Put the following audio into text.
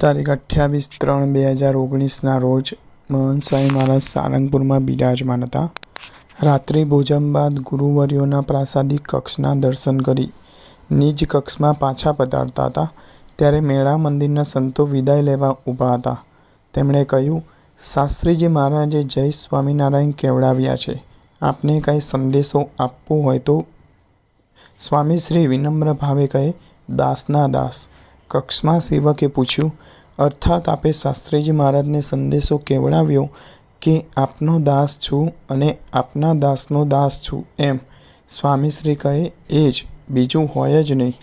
તારીખ અઠ્યાવીસ ત્રણ બે હજાર ઓગણીસના રોજ મહંત સ્વામી મહારાજ સારંગપુરમાં બિરાજમાન હતા. રાત્રિ ભોજન બાદ ગુરુવર્યોના પ્રાસાદિક કક્ષના દર્શન કરી નિજ કક્ષમાં પાછા પધારતા હતા. ત્યારે મેળા મંદિરના સંતો વિદાય લેવા ઊભા હતા. તેમણે કહ્યું, શાસ્ત્રીજી મહારાજે જય સ્વામિનારાયણ કેવડાવ્યા છે. આપને કાંઈ સંદેશો આપવો હોય તો. સ્વામી શ્રી વિનમ્ર ભાવે કહે, દાસના દાસ. કક્ષમાં સેવકે પૂછ્યું, અર્થાત આપે શાસ્ત્રીજી મહારાજને સંદેશો કેવડાવ્યો કે, આપનો દાસ છું અને આપના દાસનો દાસ છું એમ? સ્વામીશ્રી કહે, એ જ, બીજું હોય જ નહીં.